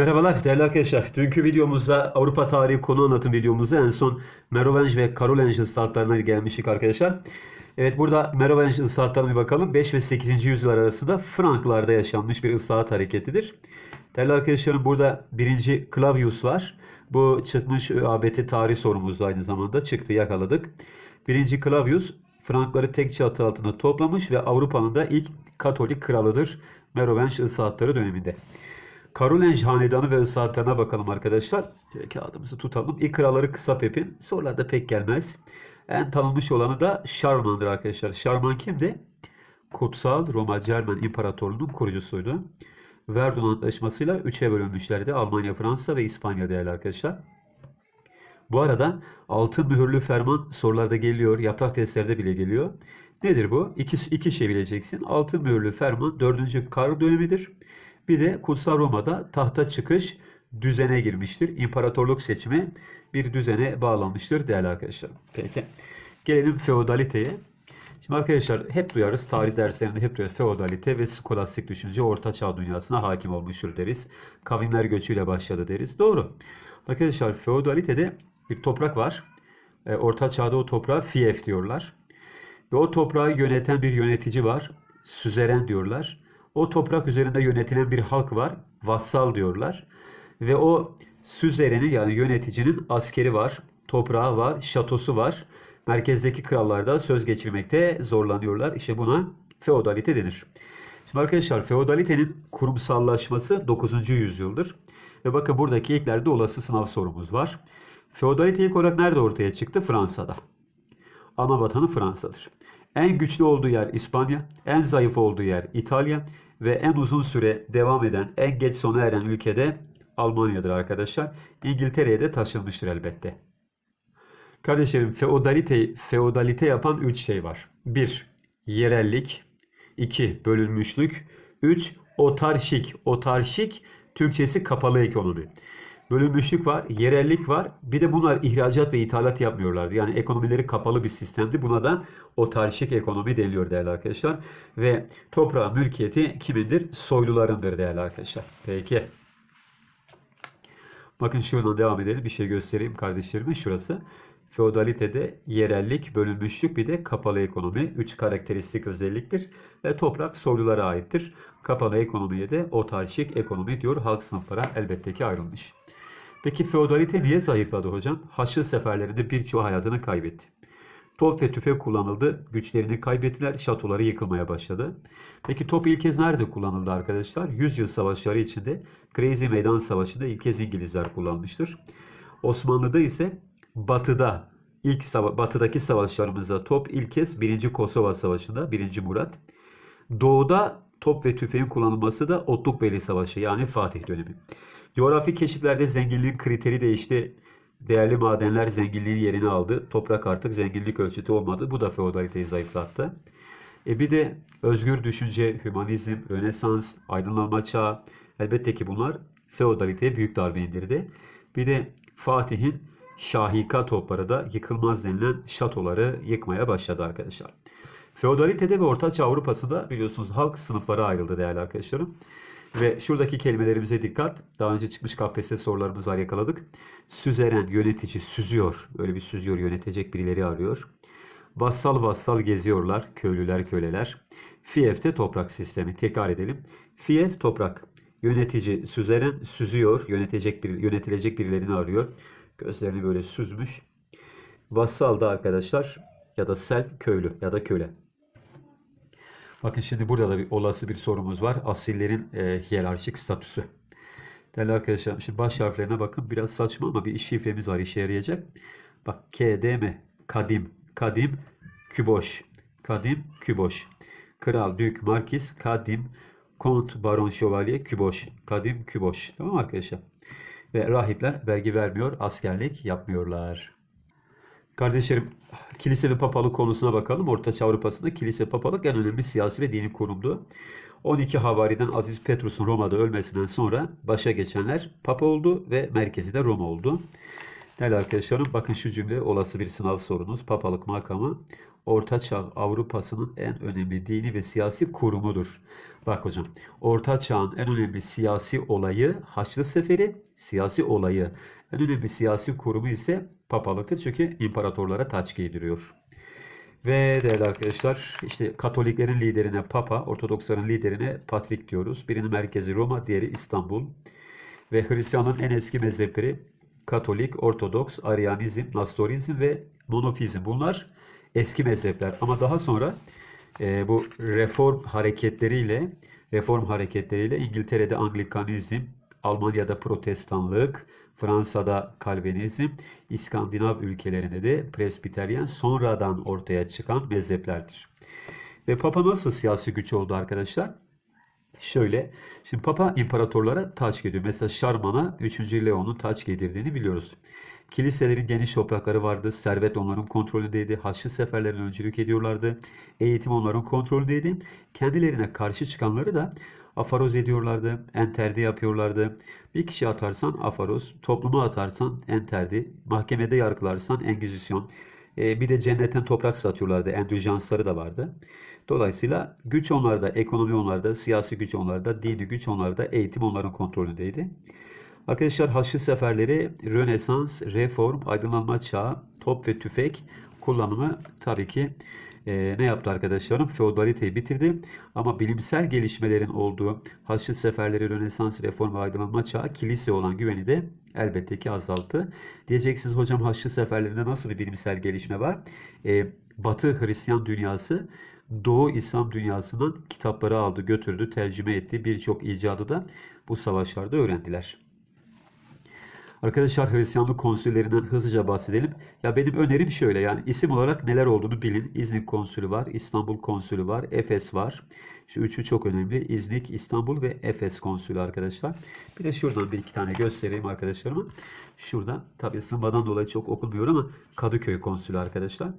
Merhabalar değerli arkadaşlar. Dünkü videomuzda Avrupa tarihi konu anlatım videomuzda en son Merovingi ve Karolingi ıslahatlarına gelmiştik arkadaşlar. Evet burada Merovingi ıslahatlarına bir bakalım. 5 ve 8. yüzyıllar arasında Franklarda yaşanmış bir ıslahat hareketidir. Değerli arkadaşlarım burada birinci Clavius var. Bu çıkmış ÖABT tarih sorumuzda aynı zamanda çıktı yakaladık. Birinci Clavius Frankları tek çatı altında toplamış ve Avrupa'nın da ilk Katolik kralıdır Merovingi ıslahatları döneminde. Karolinj Hanedanı ve ıslahatlarına bakalım arkadaşlar. Şöyle kağıdımızı tutalım. İlk kraları Kısa Pepin. Sorularda pek gelmez. En tanınmış olanı da Şarman'dır arkadaşlar. Şarman kimdi? Kutsal Roma Cermen İmparatorluğu'nun kurucusuydu. Verdun Antlaşması'yla üçe bölünmüşlerdi. Almanya, Fransa ve İspanya değerli arkadaşlar. Bu arada altın mühürlü ferman sorularda geliyor. Yaprak testlerde bile geliyor. Nedir bu? İki, iki şey bileceksin. Altın mühürlü ferman 4. Karl dönemidir. Bir de Kutsal Roma'da tahta çıkış düzene girmiştir. İmparatorluk seçimi bir düzene bağlanmıştır değerli arkadaşlar. Peki. Gelelim feodaliteye. Şimdi arkadaşlar hep duyarız tarih derslerinde hep duyarız feodalite ve skolastik düşünce orta çağ dünyasına hakim olmuştur deriz. Kavimler göçüyle başladı deriz. Doğru. Arkadaşlar feodalitede bir toprak var. E, orta çağda o toprağa fief diyorlar. Ve o toprağı yöneten bir yönetici var. Süzeren diyorlar. O toprak üzerinde yönetilen bir halk var. Vassal diyorlar. Ve o süzereni yani yöneticinin askeri var. Toprağı var. Şatosu var. Merkezdeki krallar da söz geçirmekte zorlanıyorlar. İşte buna feodalite denir. Şimdi arkadaşlar feodalitenin kurumsallaşması 9. yüzyıldır. Ve bakın buradaki ilklerde olası sınav sorumuz var. Feodalite ilk olarak nerede ortaya çıktı? Fransa'da. Ana vatanı Fransa'dır. En güçlü olduğu yer İspanya, en zayıf olduğu yer İtalya ve en uzun süre devam eden, en geç sona eren ülkede Almanya'dır arkadaşlar. İngiltere'ye de taşınmıştır elbette. Kardeşlerim feodalite, feodalite yapan 3 şey var. 1. Yerellik. 2. Bölünmüşlük. 3. Otarşik. Otarşik Türkçesi kapalı ekonomi. Bölünmüşlük var, yerellik var. Bir de bunlar ihracat ve ithalat yapmıyorlardı. Yani ekonomileri kapalı bir sistemdi. Buna da otarşik ekonomi deniliyor değerli arkadaşlar. Ve toprağı mülkiyeti kimindir? Soylularındır değerli arkadaşlar. Peki. Bakın şuradan devam edelim. Bir şey göstereyim kardeşlerime. Şurası. Feodalitede yerellik, bölünmüşlük bir de kapalı ekonomi. Üç karakteristik özelliktir. Ve toprak soylulara aittir. Kapalı ekonomiye de otarşik ekonomi diyor. Halk sınıflara elbette ki ayrılmış. Peki feodalite niye zayıfladı hocam? Haçlı seferlerinde birçoğu hayatını kaybetti. Top ve tüfek kullanıldı. Güçlerini kaybettiler. Şatoları yıkılmaya başladı. Peki top ilk kez nerede kullanıldı arkadaşlar? Yüzyıl savaşları içinde Crazy Meydan Savaşı'nda ilk kez İngilizler kullanmıştır. Osmanlı'da ise batıda ilk sava- batıdaki savaşlarımızda top ilk kez 1. Kosova Savaşı'nda 1. Murat. Doğuda top ve tüfeğin kullanılması da Otlukbeyli Savaşı yani Fatih dönemi. Coğrafi keşiflerde zenginliğin kriteri değişti. Değerli madenler zenginliğin yerini aldı. Toprak artık zenginlik ölçütü olmadı. Bu da feodaliteyi zayıflattı. E bir de özgür düşünce, hümanizm, rönesans, aydınlanma çağı elbette ki bunlar feodaliteye büyük darbe indirdi. Bir de Fatih'in Şahika topları da yıkılmaz denilen şatoları yıkmaya başladı arkadaşlar. Feodalitede ve Ortaçağ Avrupa'sında biliyorsunuz halk sınıflara ayrıldı değerli arkadaşlarım. Ve şuradaki kelimelerimize dikkat. Daha önce çıkmış KPSS sorularımız var yakaladık. Süzeren, yönetici süzüyor. Öyle bir süzüyor, yönetecek birileri arıyor. Vassal vassal geziyorlar. Köylüler, köleler. Fief'te toprak sistemi. Tekrar edelim. Fief toprak. Yönetici süzeren, süzüyor. Yönetecek bir, yönetilecek birilerini arıyor. Gözlerini böyle süzmüş. Vassal da arkadaşlar ya da sel köylü ya da köle. Bakın şimdi burada da bir olası bir sorumuz var. Asillerin e, hiyerarşik statüsü. Değerli arkadaşlar şimdi baş harflerine bakın. Biraz saçma ama bir iş şifremiz var işe yarayacak. Bak K, D, M. Kadim. Kadim. Küboş. Kadim. Küboş. Kral, dük, markiz, kadim, kont, baron, şövalye, küboş. Kadim, küboş. Tamam arkadaşlar? Ve rahipler vergi vermiyor, askerlik yapmıyorlar. Kardeşlerim, kilise ve papalık konusuna bakalım. Orta Avrupa'sında kilise ve papalık en önemli siyasi ve dini kurumdu. 12 havariden Aziz Petrus'un Roma'da ölmesinden sonra başa geçenler papa oldu ve merkezi de Roma oldu. Değerli arkadaşlarım bakın şu cümle olası bir sınav sorunuz. Papalık makamı Orta Çağ Avrupa'sının en önemli dini ve siyasi kurumudur. Bak hocam, Orta Çağ'ın en önemli siyasi olayı Haçlı Seferi, siyasi olayı. Önemli siyasi kurumu ise papalıktır çünkü imparatorlara taç giydiriyor. Ve değerli arkadaşlar işte Katoliklerin liderine Papa, Ortodoksların liderine Patrik diyoruz. Birinin merkezi Roma, diğeri İstanbul. Ve Hristiyanlığın en eski mezhepleri Katolik, Ortodoks, Aryanizm, Nastorizm ve Monofizm. Bunlar eski mezhepler. Ama daha sonra e, bu reform hareketleriyle reform hareketleriyle İngiltere'de Anglikanizm, Almanya'da Protestanlık, Fransa'da Kalvinizm, İskandinav ülkelerinde de Presbiteryen sonradan ortaya çıkan mezheplerdir. Ve Papa nasıl siyasi güç oldu arkadaşlar? Şöyle, şimdi Papa imparatorlara taç giydiriyor. Mesela Şarman'a 3. Leon'un taç giydirdiğini biliyoruz. Kiliselerin geniş toprakları vardı. Servet onların kontrolündeydi. Haçlı seferlerine öncülük ediyorlardı. Eğitim onların kontrolündeydi. Kendilerine karşı çıkanları da afaroz ediyorlardı. Enterdi yapıyorlardı. Bir kişi atarsan afaroz, topluma atarsan enterdi, mahkemede yargılarsan engizisyon. E, bir de cennetten toprak satıyorlardı. Endüjansları da vardı. Dolayısıyla güç onlarda, ekonomi onlarda, siyasi güç onlarda, dini güç onlarda, eğitim onların kontrolündeydi. Arkadaşlar Haçlı seferleri Rönesans, Reform, Aydınlanma Çağı, top ve tüfek kullanımı tabii ki e, ne yaptı arkadaşlarım? Feodaliteyi bitirdi. Ama bilimsel gelişmelerin olduğu Haçlı seferleri, Rönesans, Reform ve Aydınlanma Çağı kilise olan güveni de elbette ki azalttı. Diyeceksiniz hocam Haçlı seferlerinde nasıl bir bilimsel gelişme var? E, Batı Hristiyan dünyası Doğu İslam dünyasının kitapları aldı, götürdü, tercüme etti. Birçok icadı da bu savaşlarda öğrendiler. Arkadaşlar Hristiyanlık konsüllerinden hızlıca bahsedelim. Ya benim önerim şöyle yani isim olarak neler olduğunu bilin. İznik konsülü var, İstanbul konsülü var, Efes var. Şu üçü çok önemli. İznik, İstanbul ve Efes konsülü arkadaşlar. Bir de şuradan bir iki tane göstereyim arkadaşlarıma. Şurada tabi sınmadan dolayı çok okunmuyor ama Kadıköy konsülü arkadaşlar.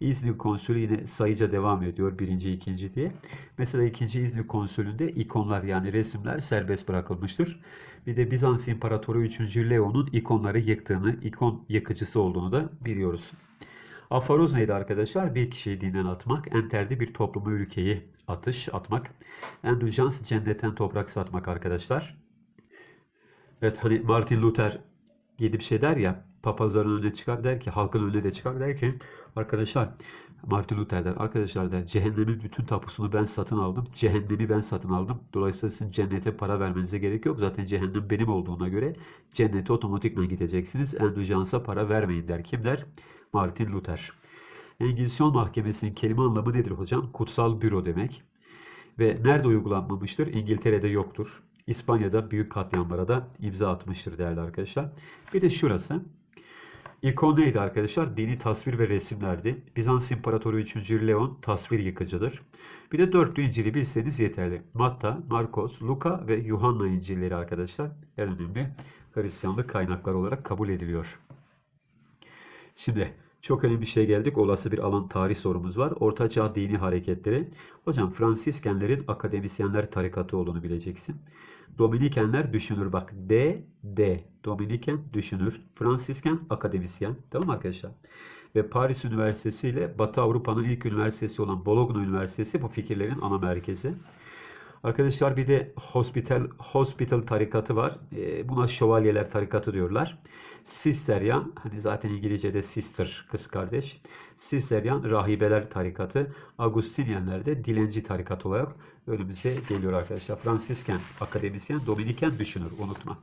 İznik konsülü yine sayıca devam ediyor. Birinci, ikinci diye. Mesela ikinci İznik konsülünde ikonlar yani resimler serbest bırakılmıştır. Bir de Bizans İmparatoru 3. Leo'nun ikonları yıktığını, ikon yakıcısı olduğunu da biliyoruz. Afaroz neydi arkadaşlar? Bir kişiyi dinden atmak, enterdi bir toplumu ülkeyi atış, atmak. Endüjans cennetten toprak satmak arkadaşlar. Evet hani Martin Luther gidip şey der ya papazların önüne çıkar der ki halkın önüne de çıkar der ki arkadaşlar Martin Luther der arkadaşlar der cehennemin bütün tapusunu ben satın aldım. Cehennemi ben satın aldım. Dolayısıyla sizin cennete para vermenize gerek yok. Zaten cehennem benim olduğuna göre cennete otomatikman gideceksiniz. Endüjansa para vermeyin der. Kim der? Martin Luther. Engizisyon Mahkemesi'nin kelime anlamı nedir hocam? Kutsal büro demek. Ve nerede uygulanmamıştır? İngiltere'de yoktur. İspanya'da büyük katliamlara da imza atmıştır değerli arkadaşlar. Bir de şurası. İkon neydi arkadaşlar? Dini tasvir ve resimlerdi. Bizans İmparatoru 3. Leon tasvir yıkıcıdır. Bir de dörtlü İncil'i bilseniz yeterli. Matta, Markos, Luka ve Yuhanna İncil'leri arkadaşlar en önemli Hristiyanlık kaynakları olarak kabul ediliyor. Şimdi çok önemli bir şey geldik. Olası bir alan tarih sorumuz var. Orta Çağ dini hareketleri. Hocam Fransiskenlerin akademisyenler tarikatı olduğunu bileceksin. Dominikenler düşünür. Bak D, D. Dominiken düşünür. Fransisken akademisyen. Tamam arkadaşlar? Ve Paris Üniversitesi ile Batı Avrupa'nın ilk üniversitesi olan Bologna Üniversitesi bu fikirlerin ana merkezi. Arkadaşlar bir de hospital hospital tarikatı var. E, buna şövalyeler tarikatı diyorlar. Sisteryan hani zaten İngilizce'de sister kız kardeş. Sisteryan rahibeler tarikatı. Agustinyenler de dilenci tarikatı olarak önümüze geliyor arkadaşlar. Fransisken akademisyen, Dominiken düşünür unutma.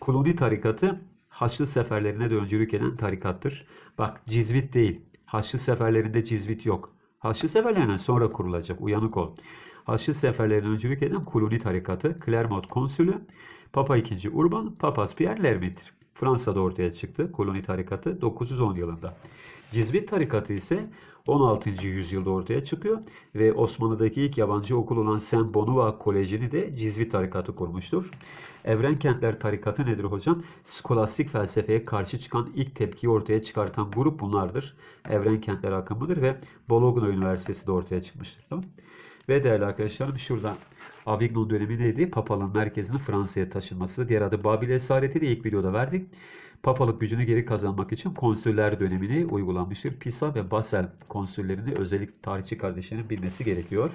Kuluni tarikatı Haçlı seferlerine de öncülük eden tarikattır. Bak cizvit değil. Haçlı seferlerinde cizvit yok. Haçlı seferlerinden sonra kurulacak. Uyanık ol. Haçlı seferlerine öncülük eden Kuluni tarikatı, Clermont konsülü, Papa II. Urban, Papaz Pierre Lermit'tir. Fransa'da ortaya çıktı Kuluni tarikatı 910 yılında. Cizvit tarikatı ise 16. yüzyılda ortaya çıkıyor ve Osmanlı'daki ilk yabancı okul olan Saint Bonua Koleji'ni de Cizvit tarikatı kurmuştur. Evren Kentler tarikatı nedir hocam? Skolastik felsefeye karşı çıkan ilk tepkiyi ortaya çıkartan grup bunlardır. Evren Kentler akımıdır ve Bologna Üniversitesi de ortaya çıkmıştır. Tamam? Ve değerli arkadaşlarım şurada Avignon dönemi neydi? Papalığın merkezinin Fransa'ya taşınması. Diğer adı Babil Esareti de ilk videoda verdik. Papalık gücünü geri kazanmak için konsüller dönemini uygulanmıştır. Pisa ve Basel konsüllerini özellikle tarihçi kardeşlerin bilmesi gerekiyor.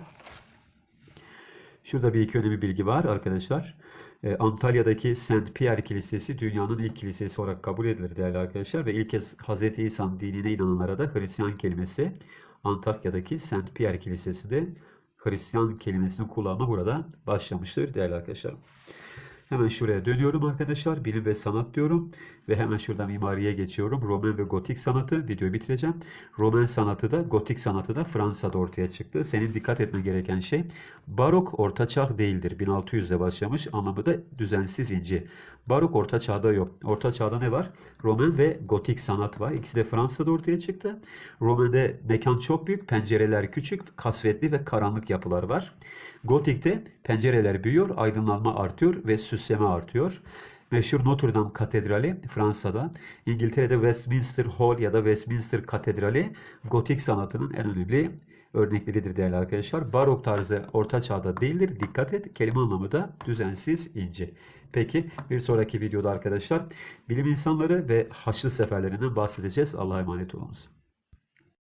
Şurada bir iki önemli bilgi var arkadaşlar. Ee, Antalya'daki Saint Pierre Kilisesi dünyanın ilk kilisesi olarak kabul edilir değerli arkadaşlar. Ve ilk kez Hz. İsa'nın dinine inananlara da Hristiyan kelimesi Antakya'daki Saint Pierre Kilisesi'de Hristiyan kelimesinin kullanımı burada başlamıştır değerli arkadaşlar. Hemen şuraya dönüyorum arkadaşlar. Bilim ve sanat diyorum. Ve hemen şurada mimariye geçiyorum. Roman ve gotik sanatı. Videoyu bitireceğim. Roman sanatı da gotik sanatı da Fransa'da ortaya çıktı. Senin dikkat etmen gereken şey barok orta çağ değildir. 1600'de başlamış. Anlamı da düzensiz inci. Barok orta çağda yok. Orta çağda ne var? Roman ve gotik sanat var. İkisi de Fransa'da ortaya çıktı. Roman'da mekan çok büyük. Pencereler küçük. Kasvetli ve karanlık yapılar var. Gotik'te pencereler büyüyor. Aydınlanma artıyor ve süsleme artıyor. Meşhur Notre Dame Katedrali Fransa'da, İngiltere'de Westminster Hall ya da Westminster Katedrali gotik sanatının en önemli örnekleridir değerli arkadaşlar. Barok tarzı orta çağda değildir. Dikkat et. Kelime anlamı da düzensiz, ince. Peki bir sonraki videoda arkadaşlar bilim insanları ve Haçlı seferlerinden bahsedeceğiz. Allah'a emanet olunuz.